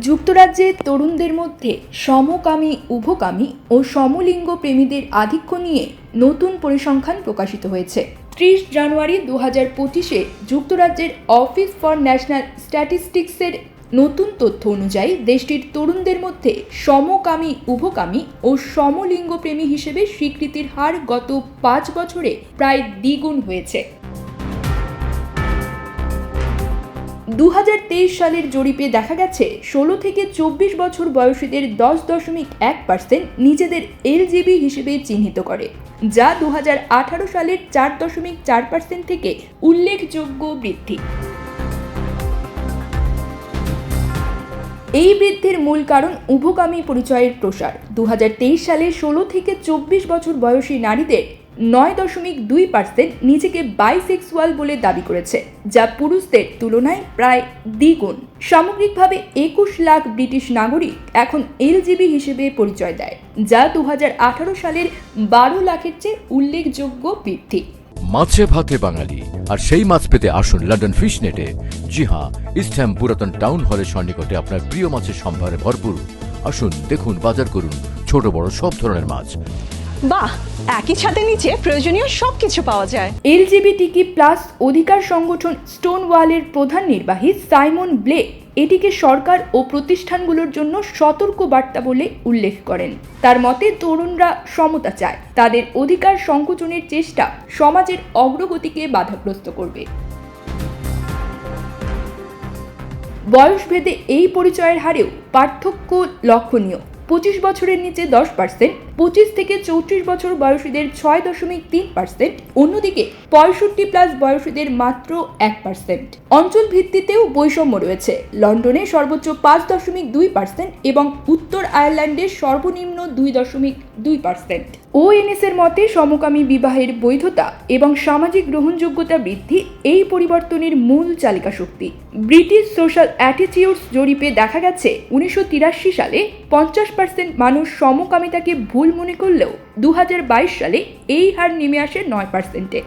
যুক্তরাজ্যে তরুণদের মধ্যে সমকামী, উভকামী ও সমলিঙ্গ প্রেমীদের আধিক্য নিয়ে নতুন পরিসংখ্যান প্রকাশিত হয়েছে। ত্রিশ জানুয়ারি দু হাজার পঁচিশে যুক্তরাজ্যের অফিস ফর ন্যাশনাল স্ট্যাটিস্টিক্সের নতুন তথ্য অনুযায়ী দেশটির তরুণদের মধ্যে সমকামী, উভকামী ও সমলিঙ্গ প্রেমী হিসেবে স্বীকৃতির হার গত পাঁচ বছরে প্রায় দ্বিগুণ হয়েছে। দু হাজার তেইশ সালের জরিপে দেখা গেছে, ষোলো থেকে চব্বিশ বছর বয়সীদের দশ দশমিক এক পার্সেন্ট নিজেদের এলজিবি হিসেবে চিহ্নিত করে, যা দু হাজার আঠারো সালের চার দশমিক চার পার্সেন্ট থেকে উল্লেখযোগ্য বৃদ্ধি। এই বৃদ্ধির মূল কারণ উভকামী পরিচয়ের প্রসার। দু হাজার তেইশ সালে ষোলো থেকে চব্বিশ বছর বয়সী নারীদের নয় দশমিক দুই পার্সেন্ট নিজেকে বাইসেক্সুয়াল বলে দাবি করেছে, যা পুরুষদের তুলনায় প্রায় দ্বিগুণ। সামগ্রিকভাবে একুশ লাখ ব্রিটিশ নাগরিক এখন এলজিবি হিসেবে পরিচয় দেয়, যা দুহাজার আঠারো সালের বারো লাখের চেয়ে উল্লেখযোগ্য বৃদ্ধি। মাছে ভাতে বাঙালি, আর সেই মাছ পেতে আসুন লন্ডন ফিশ নেটে জি হ্যাঁ ইস্টহ্যাম পুরাতন টাউন হলের সন্নিকটে আপনার প্রিয় মাছের সম্ভারে ভরপুর। আসুন, দেখুন, বাজার করুন ছোট বড় সব ধরনের মাছ। বাহ, একই ছাদের নিচে প্রয়োজনীয় সব কিছু পাওয়া যায়। এলজিবিটিকি প্লাস অধিকার সংগঠন স্টোন ওয়ালের প্রধান নির্বাহী সাইমন ব্লেক এটিকে সরকার ও প্রতিষ্ঠানগুলোর জন্য সতর্ক বার্তা বলে উল্লেখ করেন। তার মতে, তরুণরা সমতা চায়। তাদের অধিকার সংকোচনের চেষ্টা সমাজের অগ্রগতিকে বাধাগ্রস্ত করবে। বয়সভেদে এই পরিচয়ের হারেও পার্থক্য লক্ষণীয়। পঁচিশ বছরের নিচে দশ পার্সেন্ট, পঁচিশ থেকে চৌত্রিশ বছর বয়সীদের ছয় দশমিক তিন পার্সেন্ট, অন্যদিকে পঁয়ষট্টি প্লাস বয়সীদের মাত্র এক পার্সেন্ট। অঞ্চল ভিত্তিতেও বৈষম্য রয়েছে। লন্ডনে সর্বোচ্চ পাঁচ দশমিক দুই পার্সেন্ট এবং উত্তর আয়ারল্যান্ডে সর্বনিম্ন দুই দশমিক দুই পার্সেন্ট। ওএনএস এর মতে সমকামী বিবাহের বৈধতা এবং সামাজিক গ্রহণযোগ্যতা বৃদ্ধি এই পরিবর্তনের মূল চালিকা শক্তি ব্রিটিশ সোশ্যাল অ্যাটিটিউডস জরিপে দেখা গেছে, উনিশশো তিরাশি সালে পঞ্চাশ পার্সেন্ট মানুষ সমকামিতাকে ভুল মনে করলেও দু হাজার বাইশ সালে এই হার নেমে আসে নয় পার্সেন্টে